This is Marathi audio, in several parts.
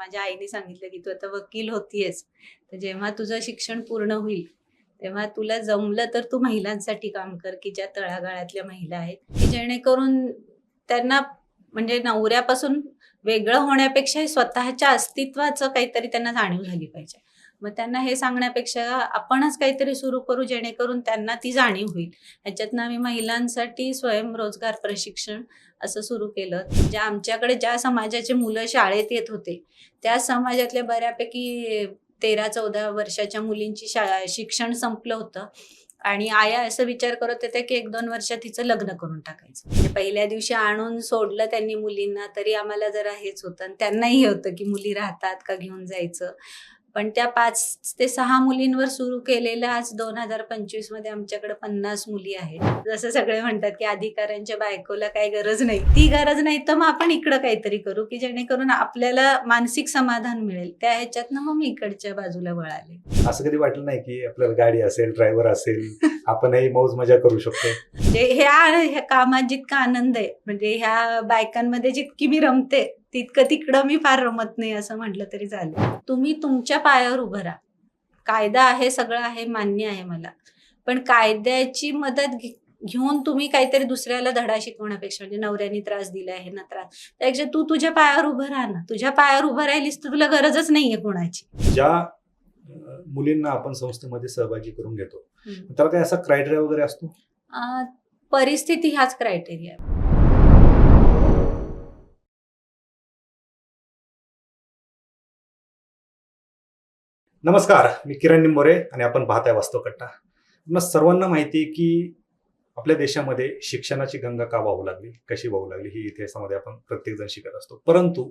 माझ्या आईने सांगितलं की तू आता वकील होतीयस. तर जेव्हा तुझं शिक्षण पूर्ण होईल तेव्हा तुला जमलं तर तू महिलांसाठी काम कर की ज्या तळागाळातल्या महिला आहेत की जेणेकरून त्यांना म्हणजे नवऱ्यापासून वेगळं होण्यापेक्षा स्वतःच्या अस्तित्वाचं काहीतरी त्यांना जाणीव झाली पाहिजे. मग त्यांना हे सांगण्यापेक्षा आपणच काहीतरी सुरू करू जेणेकरून त्यांना ती जाणीव होईल. ह्याच्यातनं आम्ही महिलांसाठी स्वयंरोजगार प्रशिक्षण असं सुरू केलं. ज्या आमच्याकडे ज्या समाजाचे मुलं शाळेत येत होते त्या समाजातल्या बऱ्यापैकी तेरा चौदा वर्षाच्या मुलींची शाळा शिक्षण संपलं होतं. आणि आया असं विचार करत होत्या की एक दोन वर्ष तिचं लग्न करून टाकायचं. म्हणजे पहिल्या दिवशी आणून सोडलं त्यांनी मुलींना तरी आम्हाला जरा हेच होतं. आणि त्यांनाही हे होतं की मुली राहतात का घेऊन जायचं? पण त्या पाच ते सहा मुलींवर सुरू केलेलं आज दोन हजार पंचवीसमध्ये आमच्याकडे पन्नास मुली आहेत. जसं सगळे म्हणतात की अधिकाऱ्यांच्या बायकोला काही गरज नाही. ती गरज नाही तर मग आपण इकडं काहीतरी करू की जेणेकरून आपल्याला मानसिक समाधान मिळेल. त्या ह्याच्यातनं मग मी इकडच्या बाजूला वळाले. असं कधी वाटलं नाही की आपल्याला गाडी असेल ड्रायव्हर असेल आपणही मौज मजा करू शकतो? म्हणजे ह्या ह्या कामात जितका आनंद आहे म्हणजे ह्या बायकांमध्ये जितकी मी रमते तितकं तिकडं मी फार रमत नाही असं म्हटलं तरी चालेल. तुम्ही तुमच्या पायावर उभं राहा. कायदा आहे सगळं आहे मान्य आहे मला. पण कायद्याची मदत घेऊन तुम्ही काहीतरी दुसऱ्याला धडा शिकवण्यापेक्षा म्हणजे नवऱ्याने त्रास दिला आहे ना त्रास त्यापेक्षा तू तुझ्या पायावर उभं राहा ना. तुझ्या पायावर उभं राहिलीस तर तुला गरजच नाहीये कोणाची. ज्या मुलींना आपण संस्थेमध्ये सहभागी करून घेतो. त्याला काय असा क्रायटेरिया वगैरे असतो? परिस्थिती ह्याच क्रायटेरिया नमस्कार मी किरण निंबोरे आणि आपण पाहत आहे कट्टा. आपल्या सर्वांना माहिती आहे की आपल्या देशामध्ये शिक्षणाची गंगा का वाहू लागली कशी वाहू लागली ही इतिहासामध्ये आपण प्रत्येकजण शिकत असतो. परंतु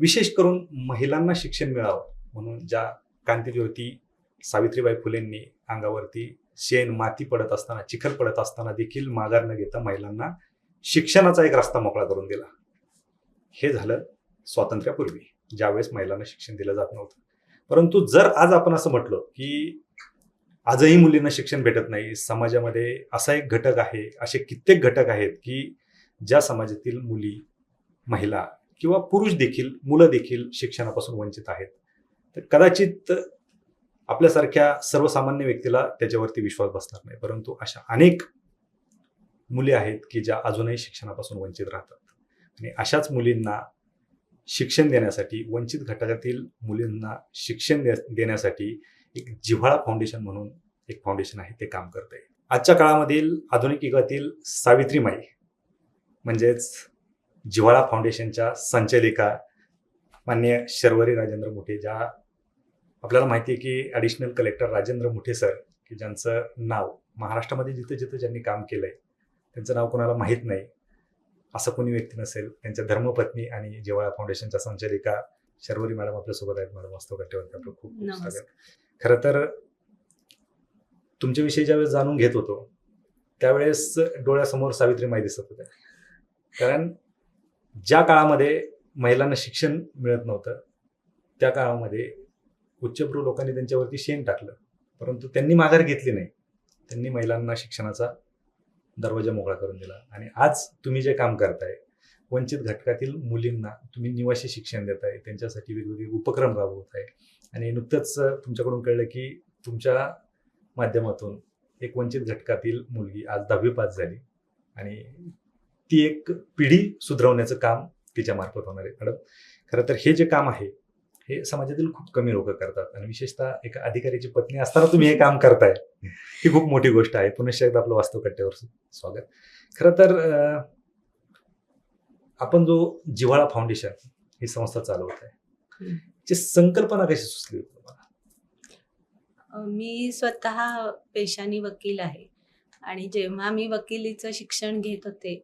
विशेष करून महिलांना शिक्षण मिळावं म्हणून ज्या क्रांतीज्योती सावित्रीबाई फुलेंनी अंगावरती शेण माती पडत असताना चिखल पडत असताना देखील माघार न घेता महिलांना शिक्षणाचा एक रस्ता मोकळा करून दिला. हे झालं स्वातंत्र्यापूर्वी. ज्यावेळेस महिलांना शिक्षण दिलं जात नव्हतं. परंतु जर आज आपण असं म्हटलं की आजही मुलींना शिक्षण भेटत नाही समाजामध्ये असा एक घटक आहे असे कित्येक घटक आहेत की ज्या समाजातील मुली महिला किंवा पुरुष देखील मुलं देखील शिक्षणापासून वंचित आहेत तर कदाचित आपल्यासारख्या सर्वसामान्य व्यक्तीला त्याच्यावरती विश्वास बसणार नाही. परंतु अशा अनेक मुली आहेत की ज्या अजूनही शिक्षणापासून वंचित राहतात. आणि अशाच मुलींना शिक्षण देण्यासाठी वंचित घटकातील मुलींना शिक्षण दे- देण्यासाठी एक जिव्हाळा फाउंडेशन म्हणून एक फाउंडेशन आहे ते काम करत आहे आजच्या काळामधील आधुनिक युगातील सावित्रीमाई म्हणजेच जिव्हाळा फाउंडेशनच्या संचालिका मान्य शर्वरी राजेंद्र मुठे ज्या आपल्याला माहिती आहे की additional collector Rajendra Muthe sir की ज्यांचं नाव महाराष्ट्रामध्ये जिथं जिथं ज्यांनी काम केलं आहे त्यांचं नाव कोणाला माहीत नाही असं कोणी व्यक्ती नसेल त्यांच्या धर्मपत्नी आणि जिव्हाळा फाउंडेशनच्या संचालिका शर्वरी मॅडम आपल्यासोबत आहेत. मॅडम वास्तव कट्ट्यावरती आपलं खूप खूप. स्वागत. खरं तर तुमच्याविषयी ज्यावेळेस जाणून घेत होतो त्यावेळेस डोळ्यासमोर सावित्री माई दिसत होत्या. कारण ज्या काळामध्ये महिलांना शिक्षण मिळत नव्हतं त्या काळामध्ये उच्चभ्रू लोकांनी त्यांच्यावरती शेण टाकलं. परंतु त्यांनी माघार घेतली नाही. त्यांनी महिलांना शिक्षणाचा दरवाजा मोकळा करून दिला. आणि आज तुम्ही जे काम करताय वंचित घटकातील मुलींना तुम्ही निवासी शिक्षण देत आहे त्यांच्यासाठी वेगवेगळे उपक्रम राबवत आहे आणि नुकतंच तुमच्याकडून कळलं की तुमच्या माध्यमातून एक वंचित घटकातील मुलगी आज दहावी पास झाली. आणि ती एक पिढी सुधारवण्याचं काम तिच्या मार्फत होणार आहे. मॅडम खरं तर हे जे काम आहे हे समाजातील खूप कमी लोक करतात. आणि विशेषतः एका अधिकाऱ्याची पत्नी असताना तुम्ही हे काम करताय. ही खूप मोठी गोष्ट आहे. पुनश्च एकदा आपलं वास्तव कट्ट्यावर स्वागत. खरं तर आपण जो जिव्हाळा फाउंडेशन ही संस्था चालवत आहे. ची संकल्पना कशी सुचली होती तुम्हाला? मी स्वतः पेशाने वकील आहे. आणि जेव्हा मी वकिलीचं शिक्षण घेत होते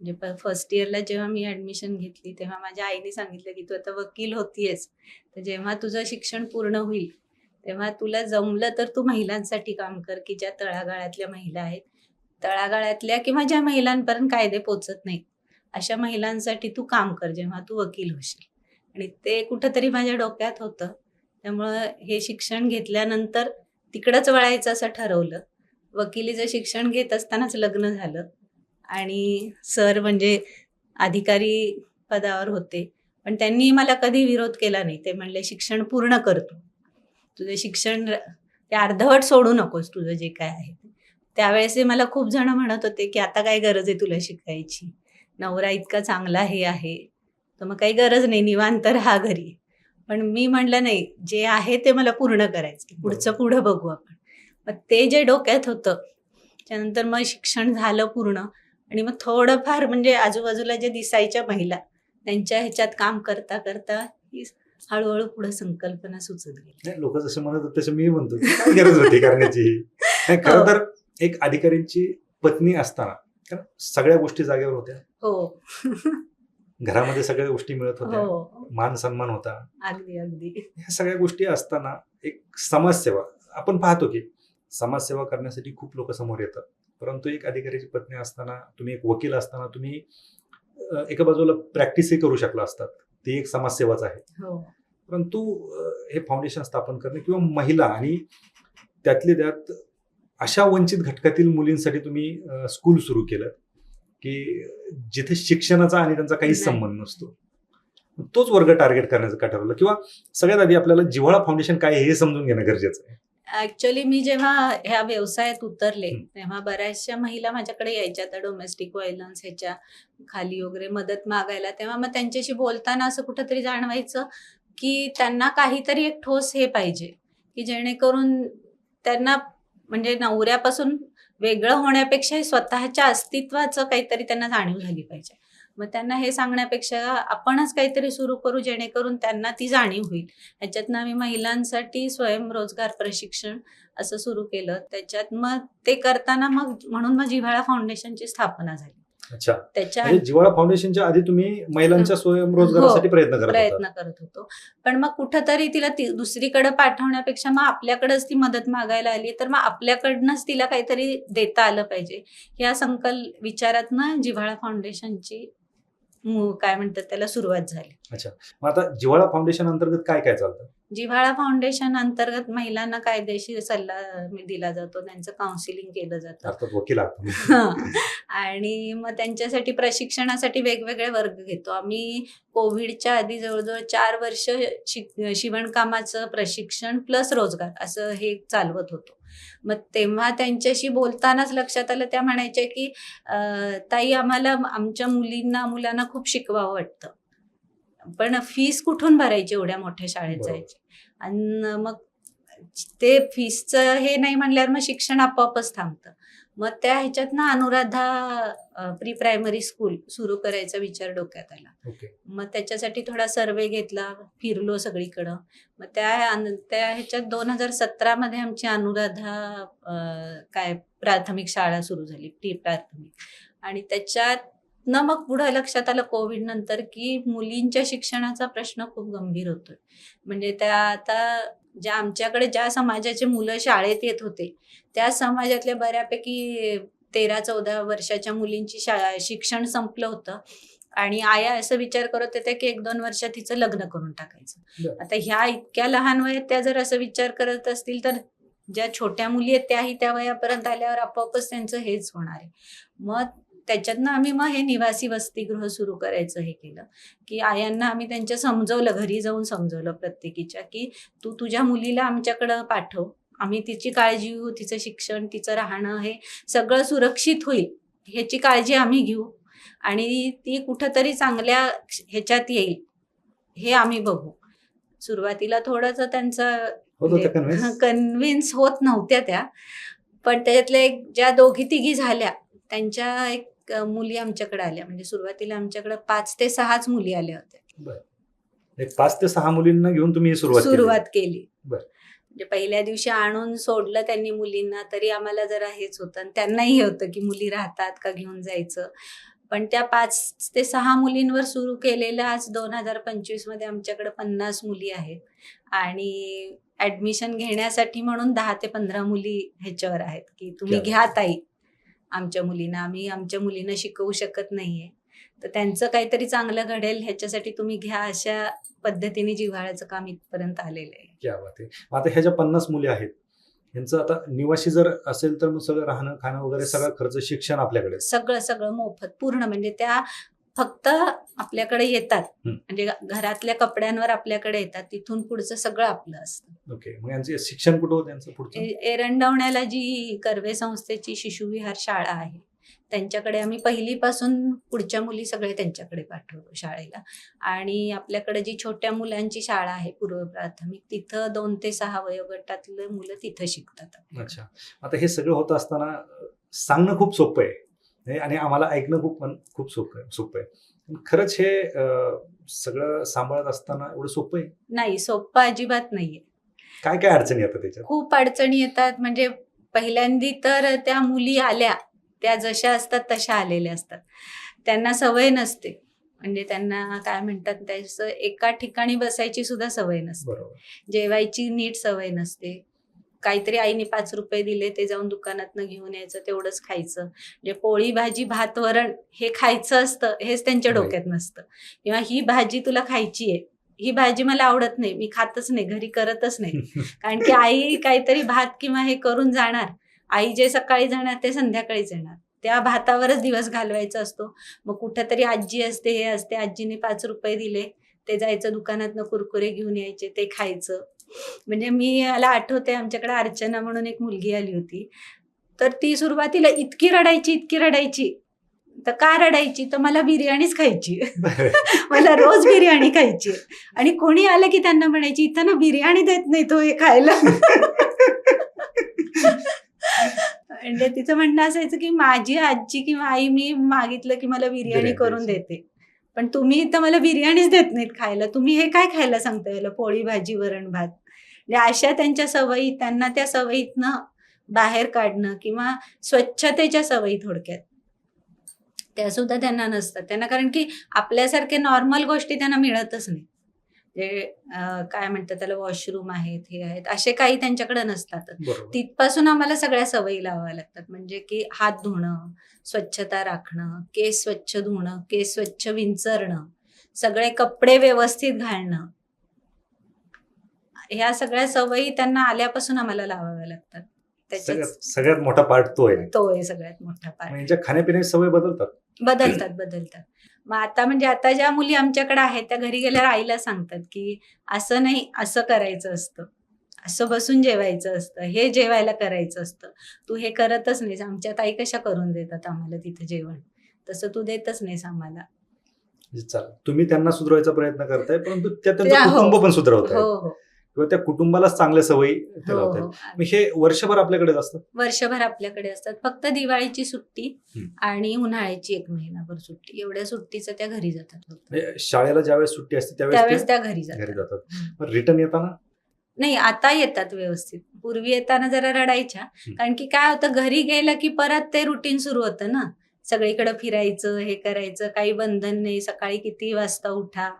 म्हणजे फर्स्ट इयरला जेव्हा मी ऍडमिशन घेतली तेव्हा माझ्या आईने सांगितलं की तू आता वकील होतीयस. तर जेव्हा तुझं शिक्षण पूर्ण होईल तेव्हा तुला जमलं तर तू महिलांसाठी काम कर की ज्या तळागाळातल्या महिला आहेत. तळागाळातल्या किंवा ज्या महिलांपर्यंत कायदे पोचत नाहीत अशा महिलांसाठी तू काम कर जेव्हा तू वकील होशील. आणि ते कुठंतरी माझ्या डोक्यात होतं. त्यामुळं हे शिक्षण घेतल्यानंतर तिकडंच वळायचं असं ठरवलं. वकिलीचं शिक्षण घेत असतानाच लग्न झालं. आणि सर म्हणजे अधिकारी पदावर होते. पण त्यांनी मला कधी विरोध केला नाही. ते म्हणले शिक्षण पूर्ण करतो तुझं शिक्षण ते अर्धवट सोडू नकोस तुझं जे काय आहे त्यावेळेस मला खूप जण म्हणत होते की आता काय गरज आहे तुला शिकायची? नवरा इतका चांगला हे आहे. तर मग काही गरज नाही. निवांत राहा घरी. पण मी म्हणलं नाही. जे आहे ते मला पूर्ण करायचं पुढचं पुढं बघू आपण. मग ते जे डोक्यात होतं त्यानंतर मग शिक्षण झालं पूर्ण. आणि मग थोडंफार म्हणजे आजूबाजूला जे दिसायच्या महिला त्यांच्या ह्याच्यात काम करता करता ही हळूहळू पुढे संकल्पना सुचत गेली. लोक जसे म्हणत होते तसे मी म्हणतो गरज होती करण्याची? नाही, खरं हो. तर एक अधिकाऱ्यांची पत्नी असताना कारण सगळ्या गोष्टी जागेवर होत्या. हो. घरामध्ये सगळ्या गोष्टी मिळत होत्या. हो. मान सन्मान होता. अगदी अगदी. ह्या सगळ्या गोष्टी असताना एक समाजसेवा आपण पाहतो की समाजसेवा करण्यासाठी खूप लोक समोर येतात. परंतु एक अधिकाऱ्याची पत्नी असताना तुम्ही एक वकील असताना तुम्ही एका बाजूला प्रॅक्टिसही करू शकला असतात. ती एक समाजसेवाच आहे. हो. परंतु हे फाउंडेशन स्थापन करणे किंवा महिला आणि त्यातले त्यात अशा वंचित घटकातील मुलींसाठी तुम्ही स्कूल सुरू केलं की जिथे शिक्षणाचा आणि त्यांचा नाही. संबंध नसतो. तोच वर्ग टार्गेट करण्याचं का ठरवलं? किंवा सगळ्यात आधी आपल्याला जिव्हाळा फाउंडेशन काय हे समजून घेणं गरजेचं आहे. ऍक्च्युली मी जेव्हा ह्या व्यवसायात उतरले. तेव्हा बऱ्याचशा महिला माझ्याकडे यायच्या त्या डोमेस्टिक व्हायलन्स ह्याच्या खाली वगैरे मदत मागायला तेव्हा मग त्यांच्याशी बोलताना असं कुठंतरी जाणवायचं की त्यांना काहीतरी एक ठोस हे पाहिजे की जेणेकरून त्यांना म्हणजे नवऱ्यापासून वेगळं होण्यापेक्षा स्वतःच्या अस्तित्वाचं काहीतरी त्यांना जाणीव झाली पाहिजे मग त्यांना हे सांगण्यापेक्षा आपणच काहीतरी सुरू करू जेणेकरून त्यांना ती जाणीव होईल. ह्याच्यातनं आम्ही महिलांसाठी स्वयंरोजगार प्रशिक्षण असं सुरू केलं. त्याच्यात मग ते करताना मग म्हणून मग जिव्हाळा फाउंडेशनची स्थापना झाली. अच्छा. त्याच्या म्हणजे जिव्हाळा फाउंडेशनच्या आधी तुम्ही महिलांच्या स्वयंरोजगारासाठी प्रयत्न करत होता. हो, प्रयत्न करत होतो. पण मग कुठंतरी तिला दुसरीकडे पाठवण्यापेक्षा मग आपल्याकडेच ती मदत मागायला आली. तर मग आपल्याकडनंच तिला काहीतरी देता आलं पाहिजे. या संकल्प विचारातनं जिव्हाळा फाउंडेशनची काय म्हणतात त्याला सुरुवात झाली. अच्छा. मग आता जिवाळा फाउंडेशन अंतर्गत काय काय चालतं? जिव्हाळा फाउंडेशन अंतर्गत महिलांना कायदेशीर सल्ला मी दिला जातो. त्यांचं काउन्सिलिंग केलं जातं. आणि मग त्यांच्यासाठी प्रशिक्षणासाठी वेगवेगळे वर्ग घेतो. आम्ही कोविडच्या आधी जवळजवळ चार वर्ष शिवणकामाचं प्रशिक्षण प्लस रोजगार असं हे चालवत होतो. मग तेव्हा त्यांच्याशी बोलतानाच लक्षात आलं त्या म्हणायच्या की ताई आम्हाला आमच्या मुलींना मुलांना खूप शिकवावं वाटतं. पण फीस कुठून भरायची एवढ्या मोठ्या शाळेत. जायची? आणि मग ते फीसचं हे नाही म्हणल्यावर मग शिक्षण आपोआपच थांबतं. मग त्या ह्याच्यात ना अनुराधा प्री प्रायमरी स्कूल सुरू करायचा विचार डोक्यात आला. ओके. मग त्याच्यासाठी थोडा सर्वे घेतला फिरलो सगळीकडं. मग त्या त्या ह्याच्यात दोन हजार सतरामध्ये आमची अनुराधा काय प्राथमिक शाळा सुरू झाली प्री प्राथमिक. आणि त्याच्यात न मग पुढं लक्षात आलं कोविड नंतर की मुलींच्या शिक्षणाचा प्रश्न खूप गंभीर होतोय. म्हणजे त्या आता ज्या आमच्याकडे ज्या समाजाचे मुलं शाळेत येत होते त्या समाजातल्या बऱ्यापैकी तेरा चौदा वर्षाच्या मुलींची शाळा शिक्षण संपलं होतं. आणि आया असं विचार करत होत्या की एक दोन वर्षात तिचं लग्न करून टाकायचं. आता ह्या इतक्या लहान वयात त्या जर असं विचार करत असतील तर ज्या छोट्या मुली आहेत त्याही त्या वयापर्यंत आल्यावर आपोआपच त्यांचं हेच होणार आहे. मग त्याच्यातनं आम्ही मग हे निवासी वसतिगृह सुरू करायचं हे केलं. की आयांना आम्ही त्यांच्या समजवलं घरी जाऊन समजवलं प्रत्येकीच्या की तू तुझ्या मुलीला आमच्याकडं पाठव. आम्ही तिची काळजी घेऊ तिचं शिक्षण तिचं राहणं हे सगळं सुरक्षित होईल. ह्याची काळजी आम्ही घेऊ आणि ती कुठंतरी चांगल्या ह्याच्यात येईल. हे आम्ही बघू. सुरुवातीला थोडंसं त्यांचं कन्व्हिन्स कन्व्हिन्स होत नव्हत्या त्या. पण त्याच्यातल्या एक ज्या दोघी तिघी झाल्या त्यांच्या एक मुली आमच्याकडे आल्या. म्हणजे सुरुवातीला आमच्याकडे पाच ते सहाच मुली आल्या होत्या. एक पाच ते सहा मुलींना घेऊन तुम्ही सुरुवात केली. सुरुवात केली. म्हणजे पहिल्या दिवशी आणून सोडलं त्यांनी मुलींना तरी आम्हाला जरा हेच होतं. आणि त्यांनाही हे होतं की मुली राहतात का घेऊन जायचं. पण त्या पाच ते सहा मुलींवर सुरू केलेलं आज दोन हजार पंचवीसमध्ये आमच्याकडे पन्नास मुली आहेत. आणि ऍडमिशन घेण्यासाठी म्हणून दहा ते पंधरा मुली ह्याच्यावर आहेत की तुम्ही घ्या ताई. आमच्या मुलींना. आम्ही आमच्या मुलींना शिकवू शकत नाहीये. तर त्यांचं काहीतरी चांगलं घडेल ह्याच्यासाठी तुम्ही घ्या अशा पद्धतीने जिव्हाळ्याचं काम इथपर्यंत आलेलं आहे. क्या बात आहे. आता ह्या ज्या पन्नास मुली आहेत यांचं आता निवासी जर असेल तर मग सगळं राहणं खाणं वगैरे सगळं खर्च शिक्षण आपल्याकडे. सगळं सगळं मोफत पूर्ण. म्हणजे त्या फक्त आपल्याकडे येतात. म्हणजे घरातल्या कपड्यांवर आपल्याकडे येतात. तिथून पुढचं सगळं आपलं असतं. ओके. मग यांचं शिक्षण कुठं एरंडवण्याला जी कर्वे संस्थेची शिशुविहार शाळा आहे त्यांच्याकडे आम्ही पहिलीपासून पुढच्या मुली सगळे त्यांच्याकडे पाठवतो शाळेला. आणि आपल्याकडे जी छोट्या मुलांची शाळा आहे पूर्व प्राथमिक तिथं दोन ते सहा वयोगटातले मुलं तिथं शिकतात. अच्छा. आता हे सगळं होत असताना सांगणं खूप सोपं आहे. आणि आम्हाला ऐकणं खूप पण खूप सोपं आहे सोपं आहे. खरंच हे सगळं सांभाळत असताना एवढं सोपं आहे? नाही सोप्पं अजिबात नाहीये. काय काय अडचणी येतात त्याच्यात? खूप अडचणी येतात म्हणजे पहिल्यांदी तर त्या मुली आल्या त्या जशा असतात तशा आलेल्या असतात. त्यांना सवय नसते. म्हणजे त्यांना काय म्हणतात त्याचं एका ठिकाणी बसायची सुद्धा सवय नसते. बरोबर. जेवायची नीट सवय नसते. काहीतरी आईने पाच रुपये दिले ते जाऊन दुकानातनं घेऊन यायचं तेवढंच खायचं. म्हणजे पोळी भाजी भात वरण हे खायचं असतं हेच त्यांच्या. डोक्यात नसतं. किंवा ही भाजी तुला खायची आहे ही भाजी मला आवडत नाही मी खातच नाही घरी करतच नाही. कारण की आई काहीतरी भात किंवा हे करून जाणार. आई जे सकाळी जाणार ते संध्याकाळीच येणार. त्या भातावरच दिवस घालवायचा असतो. मग कुठेतरी आजी असते हे असते आजीने पाच रुपये दिले ते जायचं दुकानातनं कुरकुरे घेऊन यायचे ते खायचं. म्हणजे मी मला आठवते आमच्याकडे अर्चना म्हणून एक मुलगी आली होती. तर ती सुरुवातीला इतकी रडायची इतकी रडायची. तर का रडायची? तर मला बिर्याणीच खायची. मला रोज बिर्याणी खायची. आणि कोणी आलं की त्यांना म्हणायची इथं ना बिर्याणी देत नाही तो हे खायला. म्हणजे तिचं म्हणणं असायचं की माझी आजी किंवा आई मी मागितलं की मला बिर्याणी करून. देते. पण तुम्ही तर मला बिर्याणीच देत नाहीत खायला. तुम्ही हे काय खायला सांगता याला? पोळी भाजी वरण भात. म्हणजे अशा त्यांच्या सवयी त्यांना त्या सवयीतनं बाहेर काढणं किंवा स्वच्छतेच्या सवयी थोडक्यात. त्या सुद्धा त्यांना नसतात. त्यांना कारण की आपल्यासारखे नॉर्मल गोष्टी त्यांना मिळतच नाही जे अं, काय म्हणतात त्याला वॉशरूम आहेत हे आहेत असे काही त्यांच्याकडे नसतात तिथपासून आम्हाला सगळ्या सवयी लावाव्या लागतात. म्हणजे की हात धुणं स्वच्छता राखणं केस स्वच्छ धुणं केस स्वच्छ विंचरणं सगळे कपडे व्यवस्थित घालणं. ह्या सगळ्या सवयी त्यांना आल्यापासून आम्हाला लावाव्या लागतात. त्याच्यात सगळ्यात मोठा पार्ट तो आहे. तो आहे सगळ्यात मोठा पार्ट यांच्या खाण्यापिण्याची सवय बदलतात. बदलतात बदलतात. मग आता म्हणजे आता ज्या मुली आमच्याकडे आहेत त्या घरी गेल्यावर आईला सांगतात की असं नाही असं करायचं असतं. असं बसून जेवायचं असतं हे जेवायला करायचं असतं. तू हे करतच नाहीस आमच्या ताई कशा करून देतात आम्हाला तिथं जेवण? तसं तू देतच नाहीस आम्हाला. चला तुम्ही त्यांना सुधारायचा प्रयत्न करताय परंतु त्या. कुटुंब पण सुधारवत हो हो. किंवा त्या कुटुंबालाच चांगल्या सवयी हो हो. मग हे वर्षभर आपल्याकडेच असतं? वर्षभर आपल्याकडे असतात. फक्त दिवाळीची सुट्टी हम्म. आणि उन्हाळ्याची एक महिनाभर सुट्टी. एवढ्या सुट्टीचं त्या घरी जातात फक्त. म्हणजे शाळेला ज्यावेळेस सुट्टी असते त्यावेळेस त्या घरी घरी जातात. रिटर्न येताना? नाही आता येतात व्यवस्थित. पूर्वी येताना जरा रडायच्या. कारण की काय होतं घरी गेलं की परत ते रुटीन सुरू होतं ना. सगळीकडे फिरायचं हे करायचं काही बंधन नाही. सकाळी किती वाजता उठा?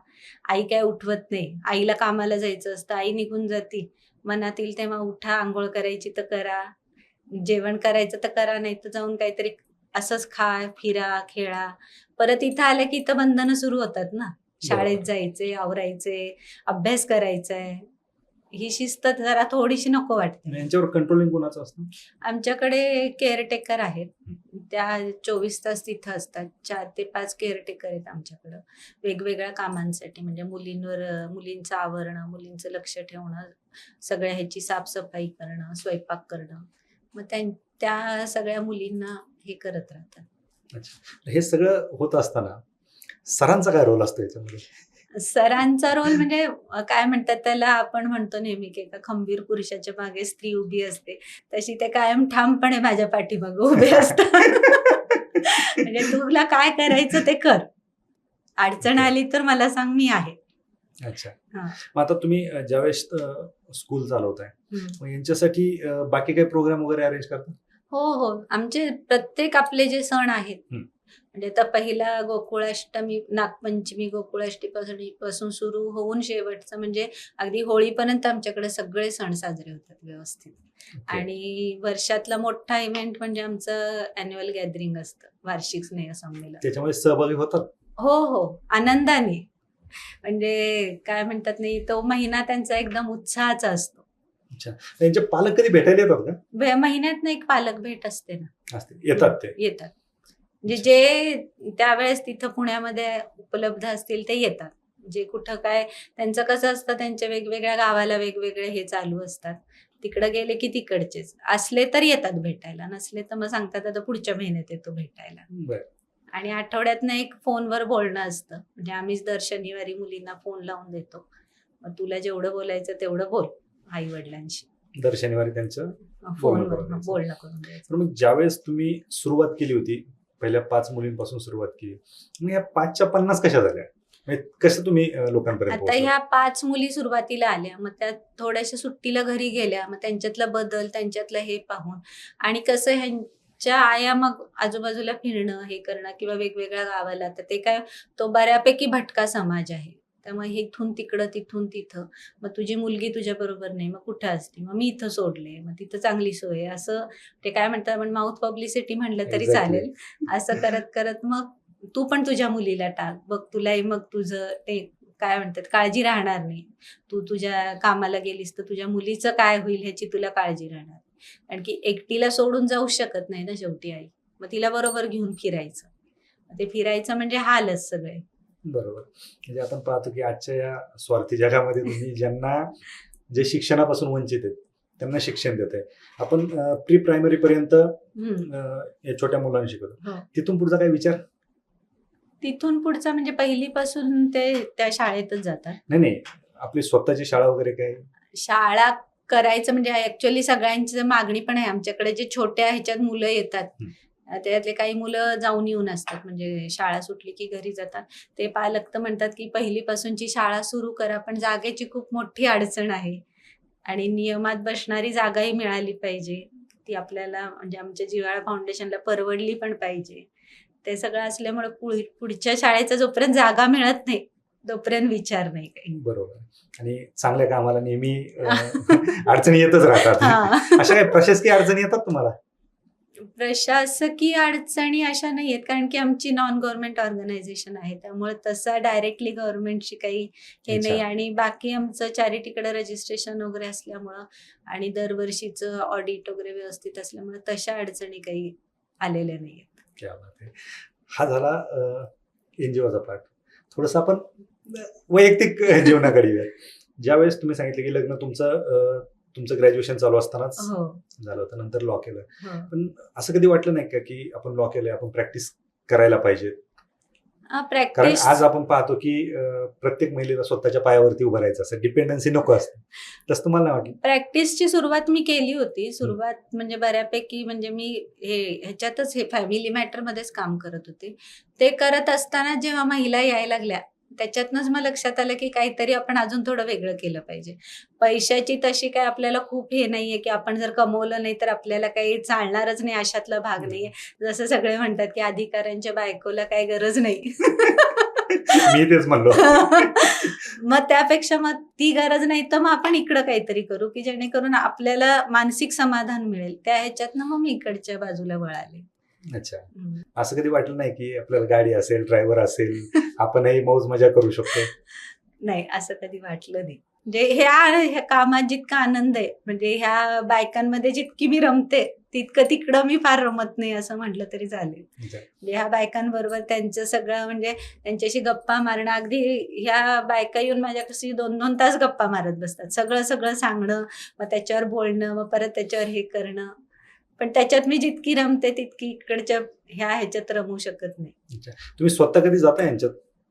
आई काय उठवत नाही. आईला कामाला जायचं असतं आई निघून जाती. मनात येईल तेव्हा उठा आंघोळ करायची तर करा. जेवण करायचं तर करा नाही तर जाऊन काहीतरी असंच खा फिरा खेळा. परत इथं आलं की इथं बंधनं सुरू होतात ना. शाळेत. जायचे आवरायचे अभ्यास करायचा आहे ही शिस्त जरा थोडीशी नको वाटते. यांच्यावर कंट्रोलिंग कोणाचं असतं? आमच्याकडे केअरटेकर आहेत. त्या चोवीस तास तिथं असतात. चार ते पाच केअरटेकर आहेत आमच्याकडं. वेगवेगळ्या कामांसाठी म्हणजे मुलींवर मुलींचं आवरणं मुलींचं लक्ष ठेवणं सगळ्या ह्याची साफसफाई करणं स्वयंपाक करणं. मग त्यां त्या सगळ्या मुलींना हे करत राहतात. हे सगळं होत असताना सरांचा काय रोल असतो याच्यामध्ये? सरांचा रोल म्हणजे काय म्हणतात त्याला आपण म्हणतो नेहमी की एका खंबीर पुरुषाच्या मागे स्त्री उभी असते. तशी ते कायम ठामपणे माझ्या पाठीमागे उभे असतात. म्हणजे तुला काय करायचं ते कर. अडचण आली तर मला सांग मी आहे. अच्छा. मग आता तुम्ही ज्यावेळेस स्कूल चालवताय यांच्यासाठी बाकी काही प्रोग्राम वगैरे अरेंज करता? हो हो. आमचे प्रत्येक आपले जे सण आहेत. म्हणजे आता पहिला गोकुळाष्टमी नागपंचमी गोकुळाष्टमी पासून सुरू होऊन शेवटचं म्हणजे अगदी होळीपर्यंत आमच्याकडे सगळे सण साजरे होतात व्यवस्थित. आणि वर्षातला मोठा इव्हेंट म्हणजे आमचं अॅन्युअल गॅदरिंग असतं वार्षिक स्नेह संमेलन. त्याच्यामध्ये सहभागी होतात? हो हो. आनंदाने. म्हणजे काय म्हणतात नाही तो महिना त्यांचा एकदम उत्साहाचा असतो. त्यांचे पालक कधी भेटायला येतात का? महिन्यात एक पालक भेट असते ना. असते. येतात ते. येतात. म्हणजे जे त्यावेळेस तिथं पुण्यामध्ये उपलब्ध असतील ते येतात. जे कुठं काय त्यांचं कसं असतं त्यांच्या वेगवेगळ्या गावाला वेगवेगळे हे चालू असतात. तिकडं गेले की तिकडचेच. असले तर येतात भेटायला नसले तर मग सांगतात आता पुढच्या महिन्यात येतो भेटायला. आणि आठवड्यातनं एक फोनवर बोलणं असतं. म्हणजे आम्हीच दर शनिवारी मुलींना फोन लावून देतो. मग तुला जेवढं बोलायचं तेवढं बोल आई वडिलांशी दर शनिवारी त्यांचं फोनवर. बोलणं करून ज्यावेळेस तुम्ही सुरुवात केली होती पहिल्या पाच मुलींपासून सुरुवात केली. मग या पाचच्या पन्नास कशा झाल्या? म्हणजे कसं तुम्ही लोकांपर्यंत आता? ह्या पाच मुली सुरुवातीला आल्या. मग त्या थोड्याशा सुट्टीला घरी गेल्या. मग त्यांच्यातला बदल त्यांच्यातलं हे पाहून. आणि कसं ह्यांच्या आया मग आजूबाजूला फिरणं हे करणं किंवा वेगवेगळ्या गावाला तर ते काय तो बऱ्यापैकी भटका समाज आहे. त्यामुळे हे इथून तिकडं तिथून तिथं. मग तुझी मुलगी तुझ्या बरोबर नाही मग कुठं असते? मग मी इथं सोडले मग तिथं चांगली सोय. असं ते काय म्हणतात आपण माउथ पब्लिसिटी म्हणलं तरी. चालेल. असं करत करत मग तू पण तुझ्या मुलीला टाक. बघ तुलाही मग तुझं ते काय म्हणतात काळजी राहणार नाही. तू तुझ्या कामाला गेलीस तर तुझ्या मुलीचं काय होईल ह्याची तुला काळजी राहणार. कारण की एकटीला सोडून जाऊ शकत नाही ना शेवटी आई. मग तिला बरोबर घेऊन फिरायचं. ते फिरायचं म्हणजे हालच सगळे. बरोबर. म्हणजे आपण पाहतो की आजच्या या स्वार्थी जगामध्ये तुम्ही ज्यांना जे शिक्षणापासून वंचित आहेत त्यांना शिक्षण देत आहे. आपण प्री प्रायमरी पर्यंत या छोट्या मुलांना शिकवतो हो. तिथून पुढचा काय विचार? तिथून पुढचा म्हणजे पहिलीपासून ते त्या शाळेतच जातात. नाही नाही. आपली स्वतःची शाळा वगैरे काय? शाळा करायचं म्हणजे ऍक्च्युअली सगळ्यांची मागणी पण आहे. आमच्याकडे जे छोट्या ह्याच्यात मुलं येतात. त्यातले काही मुलं जाऊन येऊन असतात. म्हणजे शाळा सुटली की घरी जातात. ते पालक तर म्हणतात की पहिलीपासूनची शाळा सुरू करा पण जागेची खूप मोठी अडचण आहे. आणि नियमात बसणारी जागाही मिळाली पाहिजे. ती आपल्याला म्हणजे आमच्या जिव्हाळा फाउंडेशनला परवडली पण पाहिजे. ते सगळं असल्यामुळे पुढ- पुढच्या शाळेचा जोपर्यंत जागा मिळत नाही तोपर्यंत विचार नाही काही. बरोबर. आणि चांगल्या कामाला नेहमी अडचणी येतच राहतात. अशा काही प्रशासकीय अडचणी येतात तुम्हाला? प्रशासकीय अडचणी अशा नाही आहेत कारण की आमची नॉन गव्हर्नमेंट ऑर्गनायझेशन आहे. त्यामुळे तसा डायरेक्टली गव्हर्नमेंटची काही हे. नाही आणि बाकी आमचं चॅरिटीकडे रजिस्ट्रेशन वगैरे असल्यामुळं आणि दरवर्षीचं ऑडिट वगैरे व्यवस्थित असल्यामुळे तशा अडचणी काही आलेल्या नाही आहेत हा. झाला एनजीओचा पार्ट थोडस आपण वैयक्तिक जीवनाकडे ज्यावेळेस तुम्ही सांगितलं की लग्न तुमचं तुमचं ग्रॅज्युएशन चालू असतानाच हो. झालं होतं नंतर लॉ केलं. हो. पण असं कधी वाटलं नाही का की आपण लॉ केलंय आपण प्रॅक्टिस करायला पाहिजे? कारण प्रॅक्टिस आज आपण पाहतो की प्रत्येक महिलेला स्वतःच्या पायावरती उभं राहायचं असं डिपेंडन्सी नको असते. तसं तुम्हाला वाटलं? प्रॅक्टिसची सुरुवात मी केली होती. सुरुवात म्हणजे बऱ्यापैकी म्हणजे मी हे ह्याच्यातच हे फॅमिली मॅटर मध्येच काम करत होते. ते करत असताना जेव्हा महिला यायला लागल्या त्याच्यातनंच मग लक्षात आलं की काहीतरी आपण अजून थोडं वेगळं केलं पाहिजे. पैशाची तशी काय आपल्याला खूप हे नाहीये की आपण जर कमवलं नाही तर आपल्याला काही चालणारच नाही अशातला भाग नाहीये. जसं सगळे म्हणतात की अधिकाऱ्यांच्या बायकोला काही गरज नाही. मी तेच म्हणलो. मग त्यापेक्षा मग ती गरज नाही तर मग आपण इकडं काहीतरी करू की जेणेकरून आपल्याला मानसिक समाधान मिळेल. त्या ह्याच्यातनं मग मी इकडच्या बाजूला वळाले. अच्छा. असं कधी वाटलं नाही की आपल्याला गाडी असेल ड्रायव्हर असेल आपणही मौज मजा करू शकतो? नाही असं कधी वाटलं नाही. म्हणजे ह्या ह्या कामात जितका आनंद आहे म्हणजे ह्या बायकांमध्ये जितकी मी रमते तितकं तिकडं मी फार रमत नाही असं म्हटलं तरी चालेल. म्हणजे ह्या बायकांबरोबर त्यांचं सगळं म्हणजे त्यांच्याशी गप्पा मारणं अगदी ह्या बायका येऊन माझ्यापाशी दोन दोन तास गप्पा मारत बसतात. सगळं सगळं सांगणं मग त्याच्यावर बोलणं मग परत त्याच्यावर हे करणं. पण त्याच्यात मी जितकी रमते तितकी इकडच्या ह्या ह्याच्यात रमू शकत नाही. तुम्ही स्वतः कधी जाता यांच्यात?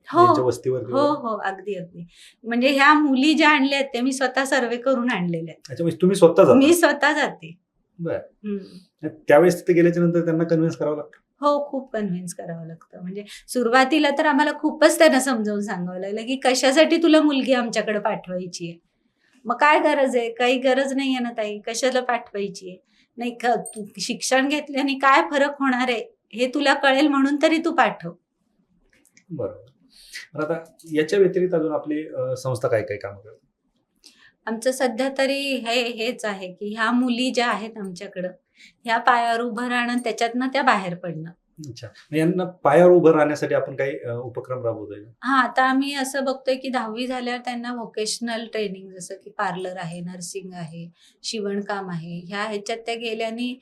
यांच्या हो वस्तीवर हो. हो अगदी अगदी. म्हणजे ह्या मुली ज्या आणल्या आहेत त्या मी स्वतः सर्वे करून आणलेल्या म्हणजे तुम्ही स्वतः मी स्वतः जाते. त्यावेळेस तिथे गेल्याच्यानंतर त्यांना कन्व्हिन्स करावं लागतं? हो खूप कन्व्हिन्स करावं लागतं. म्हणजे सुरुवातीला तर आम्हाला खूपच त्यांना समजावून सांगावं लागलं की कशासाठी तुला मुलगी आमच्याकडे पाठवायची आहे? मग काय गरज आहे? काही गरज नाही आहे ना ताई. कशाला पाठवायची आहे? नाही का तू शिक्षण घेतल्याने काय फरक होणार आहे? हे तुला कळेल म्हणून तरी तू पाठव. बरोबर. आता याच्या व्यतिरिक्त अजून आपली संस्था काय काय काम करते आमचं सध्या तरी हे हेच आहे की ह्या मुली ज्या आहेत आमच्याकडं ह्या पायावर उभं राहणं त्याच्यातनं त्या बाहेर पडणं. अच्छा. मग यांना पायावर उभं राहण्यासाठी आपण काही अं, उपक्रम राबवतोय का? हा आता आम्ही असं बघतोय की दहावी झाल्यावर त्यांना व्होकेशनल ट्रेनिंग जसं की पार्लर आहे नर्सिंग आहे शिवणकाम आहे ह्या ह्याच्यात त्या गेल्याने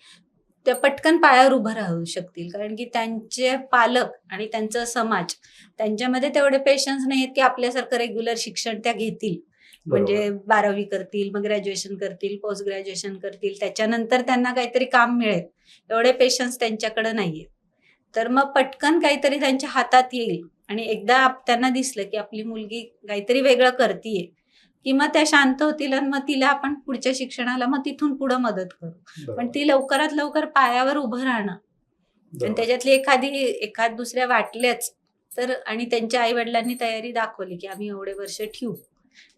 त्या पटकन पायावर उभं राहू शकतील. कारण की त्यांचे पालक आणि त्यांचा समाज त्यांच्यामध्ये तेवढे पेशन्स नाही आहेत की आपल्यासारखं रेग्युलर शिक्षण त्या घेतील. म्हणजे बारावी करतील मग ग्रॅज्युएशन करतील पोस्ट ग्रॅज्युएशन करतील. त्याच्यानंतर त्यांना काहीतरी काम मिळेल. एवढे पेशन्स त्यांच्याकडे नाहीये तर मग पटकन काहीतरी त्यांच्या हातात येईल. आणि एकदा त्यांना दिसलं की आपली मुलगी काहीतरी वेगळं करतीये. की मग त्या शांत होतील आणि मग तिला आपण पुढच्या शिक्षणाला मग तिथून पुढे मदत करू. पण ती लवकरात लवकर पायावर उभं राहणं. आणि. त्याच्यातली एखादी एखाद दुसऱ्या वाटल्याच तर आणि त्यांच्या आई वडिलांनी तयारी दाखवली की आम्ही एवढे वर्ष ठेवू.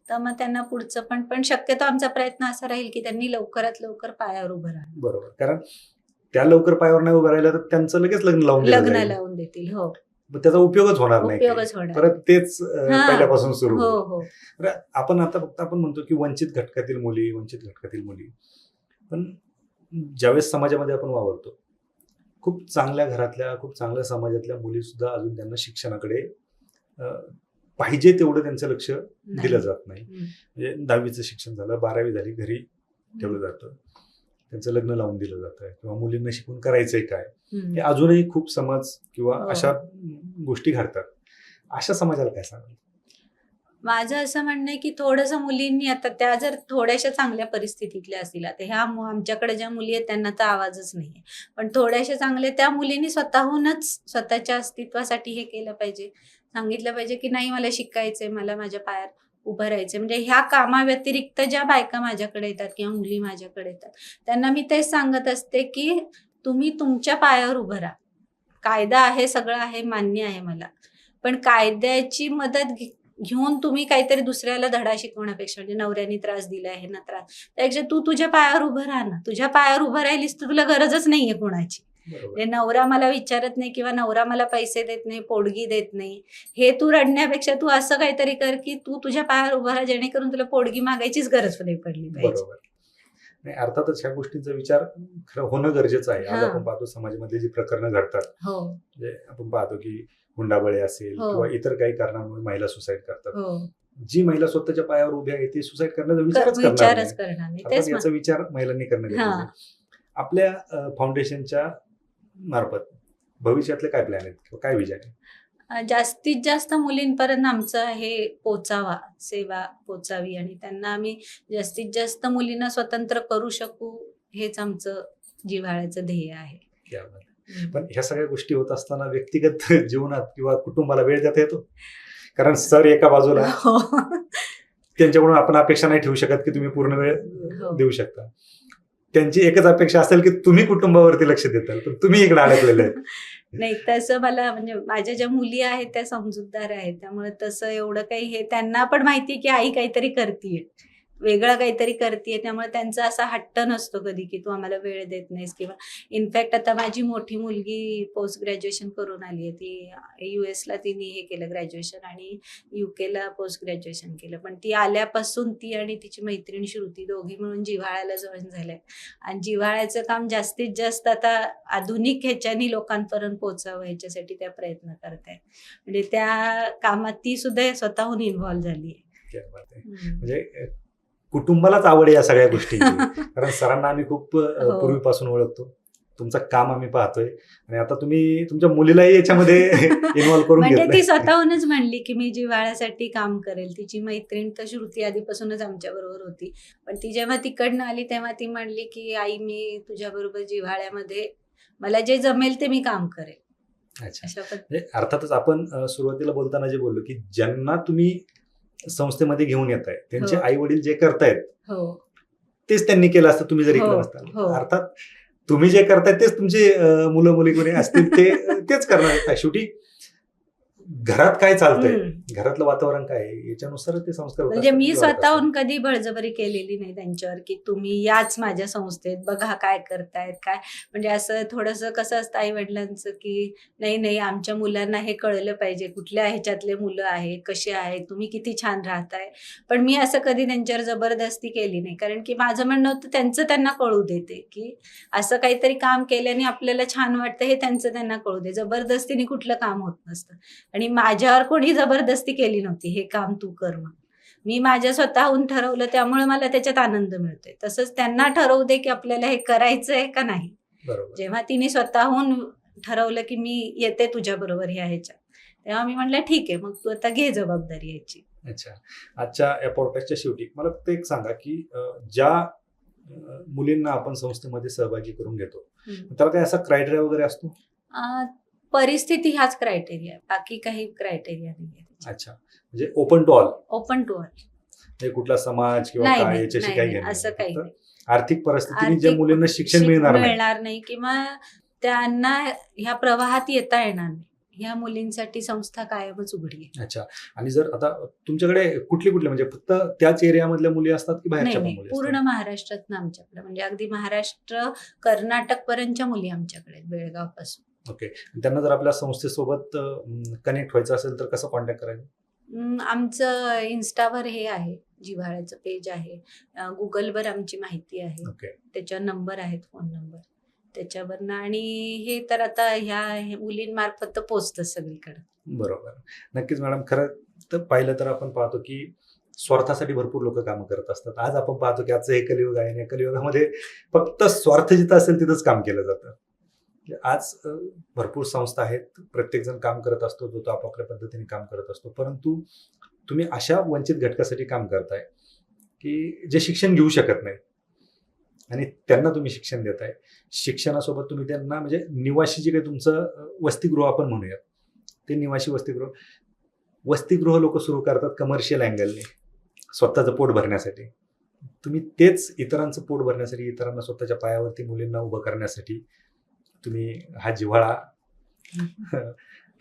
तर मग त्यांना पुढचं पण पण शक्यतो आमचा प्रयत्न असा राहील की त्यांनी लवकरात लवकर पायावर उभं राहणं बरोबर. कारण त्या लवकर पायावर नाही उभं राहिलं तर त्यांचं लगेच लग्न लावून दिलं लग्न जाईल. लावून देतील हो मग त्याचा उपयोगच होणार नाही उपयोगच होणार परत तेच अं, हा. पहिल्यापासून सुरू हो होईल. हो तर आपण आता फक्त आपण म्हणतो की वंचित घटकातील मुली वंचित घटकातील मुली पण ज्यावेळेस समाजामध्ये आपण वावरतो खूप चांगल्या घरातल्या खूप चांगल्या समाजातल्या मुली सुद्धा अजून त्यांना शिक्षणाकडे अं, पाहिजे तेवढं त्यांचं लक्ष. दिलं जात नाही हम्म. म्हणजे दहावीचं शिक्षण झालं बारावी झाली घरी ठेवलं जातं त्यांचं लग्न लावून दिलं जातं किंवा मुलींना शिकून करायचंय काय. हे अजूनही खूप समज किंवा हो. अशा गोष्टी घडतात. अशा समाजाला काय सांगाल? माझं असं म्हणणं आहे की थोडंसं मुलींनी आता त्या जर थोड्याशा चांगल्या परिस्थितीतल्या असतील आता ह्या आमच्याकडे ज्या मुली आहेत त्यांना तर आवाजच नाहीये पण थोड्याशा चांगल्या त्या मुलींनी स्वतःहूनच स्वतःच्या अस्तित्वासाठी हे केलं पाहिजे. सांगितलं पाहिजे की नाही मला शिकायचंय मला माझ्या पायात उभं राहायचं. म्हणजे ह्या कामाव्यतिरिक्त ज्या बायका माझ्याकडे येतात किंवा मुली माझ्याकडे येतात त्यांना मी तेच सांगत असते की तुम्ही तुमच्या पायावर उभं राहा. कायदा आहे सगळं आहे मान्य आहे मला. पण कायद्याची मदत घेऊन तुम्ही काहीतरी दुसऱ्याला धडा शिकवण्यापेक्षा म्हणजे नवऱ्याने त्रास दिला आहे ना त्रास त्यापेक्षा तू तुझ्या पायावर उभं राहा ना. तुझ्या पायावर उभं राहिलीस तर तुला गरजच नाहीये कोणाची. म्हणजे नवरा मला विचारत नाही किंवा नवरा मला पैसे देत नाही पोडगी देत नाही. हे तू रडण्यापेक्षा तू असं काहीतरी कर की तू तुझ्या पायावर उभं राहा जेणेकरून तुला पोडगी मागायचीच गरज नाही पडली पाहिजे. नाही अर्थातच ह्या गोष्टींचा विचार खरं होणं गरजेचं आहे. आज. आपण पाहतो समाजामध्ये जी प्रकरणं घडतात म्हणजे आपण पाहतो की हुंडाबळी असेल हो. किंवा इतर काही कारणांमुळे महिला सुसाईड करतात. हो. जी महिला स्वतःच्या पायावर उभी आहे ती सुसाईड करण्याचा विचारच करणार नाही. याचा विचार महिलांनी करणं. आपल्या फाउंडेशनच्या मार्फत? भविष्यातले काय प्लॅन आहेत? काय विचार आहे? जास्तीत जास्त मुलींपर्यंत आमचं हे पोचावा सेवा पोचावी आणि त्यांना आम्ही जास्तीत जास्त मुलींना स्वतंत्र करू शकू हेच आमचं जिव्हाळ्याचं ध्येय आहे. पण ह्या सगळ्या गोष्टी होत असताना व्यक्तिगत जीवनात किंवा कुटुंबाला वेळ देता येतो? कारण सर एका बाजूला हो. त्यांच्याकडून आपण अपेक्षा नाही ठेवू शकत की तुम्ही पूर्ण वेळ हो. देऊ शकता. त्यांची एकच अपेक्षा असेल की तुम्ही कुटुंबावरती लक्ष देताल. पण तुम्ही इकडे अडकलेले आहेत. नाही तसं मला म्हणजे माझ्या ज्या मुली आहेत त्या समजूतदार आहेत. त्यामुळे तसं एवढं काही हे त्यांना पण माहिती की आई काहीतरी करते वेगळं काहीतरी करतीये त्यामुळे त्यांचा असा हट्ट नसतो कधी की तू आम्हाला वेळ देत नाहीस किंवा इनफॅक्ट आता माझी मोठी मुलगी पोस्ट ग्रॅज्युएशन करून आली आहे. ती युएसला तिने हे केलं ग्रॅज्युएशन आणि युकेला पोस्ट ग्रॅज्युएशन केलं. पण ती आल्यापासून ती आणि तिची मैत्रीण श्रुती दोघी मिळून जिव्हाळ्याला जॉईन झाल्या आणि जिव्हाळ्याचं काम जास्तीत जास्त आता आधुनिक ह्याच्यानी लोकांपर्यंत पोहोचावं ह्याच्यासाठी त्या प्रयत्न करत आहेत म्हणजे त्या कामात ती सुद्धा स्वतःहून इन्व्हॉल्व्ह झाली आहे. म्हणजे कुटुंबालाच आवड आहे या सगळ्या गोष्टी कारण सरांना आम्ही खूप हो. पूर्वीपासून ओळखतो. तुमचं काम आम्ही पाहतोय. आणि आता तुम्ही तुमच्या मुलीलाही याच्यामध्ये इन्व्हॉल्व करून म्हणजे ती. स्वतःहूनच म्हणली की मी जिव्हाळ्यासाठी काम करेल. तिची मैत्रीण तर श्रुती आधीपासूनच आमच्या बरोबर होती. पण ती जेव्हा तिकडनं आली तेव्हा ती म्हणली की आई मी तुझ्या बरोबर जिव्हाळ्यामध्ये मला जे जमेल ते मी काम करेल. अच्छा. म्हणजे अर्थातच आपण सुरुवातीला बोलताना जे बोललो की ज्यांना तुम्ही संस्थेमध्ये घेऊन येत आहे त्यांचे हो. आई वडील जे करतायत हो तेच त्यांनी केलं असतं तुम्ही जर इकडे हो, नसताल हो. अर्थात तुम्ही जे करताय तेच तुमचे मुलं मुली कोणी असतील ते तेच करणार शेवटी घरात काय चालतंय. घरातलं वातावरण काय याच्यानुसार ते संस्कार म्हणजे मी स्वतःहून कधी बळजबरी केलेली नाही त्यांच्यावर की तुम्ही याच माझ्या संस्थेत बघा काय करतायत काय? म्हणजे असं थोडस कसं असतं आई वडिलांचं की नाही नाही आमच्या मुलांना हे कळलं पाहिजे कुठल्या ह्याच्यातले मुलं आहेत कसे आहेत तुम्ही किती छान राहताय? पण मी असं कधी त्यांच्यावर जबरदस्ती केली नाही. कारण की माझं म्हणणं होतं त्यांचं त्यांना कळू देते की असं काहीतरी काम केल्याने आपल्याला छान वाटतं हे त्यांचं त्यांना कळू दे. जबरदस्तीने कुठलं काम होत नसतं. आणि माझ्यावर कोणी जबरदस्ती केली नव्हती. हे काम तू कर म्हणून. मी माझ्या स्वतःहून ठरवलं त्यामुळे मला त्याच्यात आनंद मिळतोय. तसंच त्यांना ठरवू दे की आपल्याला हे करायचं आहे का नाही. बरोबर. जेव्हा तिने स्वतःहून ठरवलं की मी येते तुझ्या बरोबर ह्या ह्याच्यात तेव्हा मी म्हटलं ठीक आहे मग तू आता घे जबाबदारी याची. अच्छा. आजच्या या पॉडकास्टच्या शेवटी मला फक्त एक सांगा की ज्या मुलींना आपण संस्थेमध्ये सहभागी करून घेतो. त्याला काय असा क्रायटेरिया वगैरे असतो? परिस्थिती हाच क्रायटेरिया बाकी काही क्रायटेरिया नाही अच्छा. म्हणजे open to all open to all म्हणजे कुठला समाज किंवा नाही काय नाही याच्याशी नाही, काही नाही, घेणं असं नाही. काही फक्त नाही. आर्थिक परिस्थितीने ज्या आर्थिक मुलींना शिक्षण शिक- मिळणार नाही. मिळणार नाही किंवा त्यांना ह्या प्रवाहात येता येणार नाही. ह्या मुलींसाठी संस्था कायमच उघडी आहे. अच्छा. आणि जर आता तुमच्याकडे कुठली कुठली म्हणजे फक्त त्याच एरियामधल्या मुली असतात की नाही बाहेरच्या पण नाही. मुली पूर्ण असतात? महाराष्ट्रात आमच्याकडे. म्हणजे अगदी महाराष्ट्र कर्नाटक पर्यंतच्या मुली आमच्याकडे आहेत, बेळगावपासून ओके. त्यांना जर आपल्या संस्थेसोबत कनेक्ट व्हायचं असेल तर कसं कॉन्टॅक्ट करायचं? आमचं इन्स्टावर हे आहे जिव्हाळ्याचं पेज आहे. गुगलवर आमची माहिती आहे. त्याच्यावर नंबर आहेत फोन नंबर त्याच्यावरनं आणि हे तर आता ह्या मुलींमार्फत तर पोचतं सगळीकडे. बरोबर. नक्कीच मॅडम खरं तर पाहिलं तर आपण पाहतो की स्वार्थासाठी भरपूर लोक कामं करत असतात. आज आपण पाहतो की आजचं हे कलियुग आहे कलियुगामध्ये फक्त स्वार्थ जिथं असेल तिथंच काम केलं जातं. आज भरपूर संस्था आहेत. प्रत्येकजण काम करत असतो जो तो आपापल्या पद्धतीने काम करत असतो. परंतु तुम्ही अशा वंचित घटकासाठी काम करताय की जे शिक्षण घेऊ शकत नाही आणि त्यांना तुम्ही शिक्षण देताय. शिक्षणासोबत तुम्ही त्यांना म्हणजे निवासी जे काही तुमचं वसतिगृह आपण म्हणूयात. ते निवासी वसतिगृह वसतिगृह लोक सुरू करतात कमर्शियल अँगलने स्वतःचं पोट भरण्यासाठी. तुम्ही तेच इतरांचं पोट भरण्यासाठी इतरांना स्वतःच्या पायावरती मुलींना उभं करण्यासाठी तुम्ही हा जिव्हाळा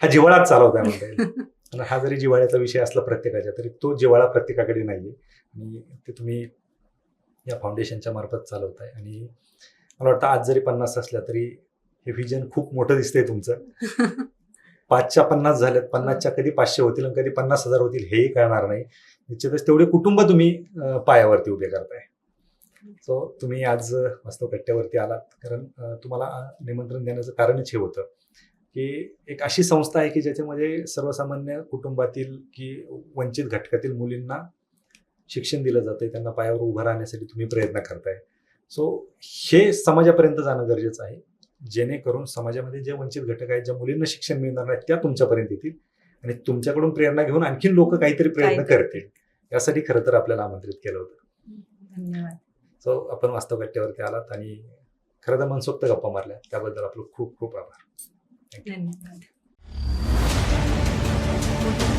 हा जिव्हाळाच चालवताय म्हणता आणि हा जरी जिव्हाळ्याचा विषय असला प्रत्येकाच्या तरी तो जिव्हाळा प्रत्येकाकडे नाहीये. आणि ते तुम्ही या फाउंडेशनच्या मार्फत चालवताय. आणि मला वाटतं आज जरी पन्नास असल्या तरी हे व्हिजन खूप मोठं दिसतंय तुमचं. पाचच्या पन्नास झाल्यात. पन्नासच्या कधी पाचशे होतील आणि कधी पन्नास हजार होतील हेही कळणार नाही. निश्चितच तेवढे कुटुंब तुम्ही पायावरती उभे करताय. सो तुम्ही आज वास्तव कट्ट्यावरती आलात. कारण तुम्हाला निमंत्रण देण्याचं कारणच हे होतं की एक अशी संस्था आहे की ज्याच्यामध्ये सर्वसामान्य कुटुंबातील की वंचित घटकातील मुलींना शिक्षण दिलं जातंय. त्यांना पायावर उभं राहण्यासाठी तुम्ही प्रयत्न करताय. सो हे समाजापर्यंत जाणं गरजेचं आहे. जेणेकरून समाजामध्ये जे वंचित घटक आहेत ज्या मुलींना शिक्षण मिळणार नाही त्या तुमच्यापर्यंत येतील आणि तुमच्याकडून प्रेरणा घेऊन आणखीन लोक काहीतरी प्रयत्न. करतील. यासाठी खरं तर आपल्याला आमंत्रित केलं होतं. धन्यवाद. सो आपण वास्तव कट्ट्यावरती आलात आणि खरं तर मनसोक्त गप्पा मारल्या. त्याबद्दल आपलं खूप खूप आभार. धन्यवाद.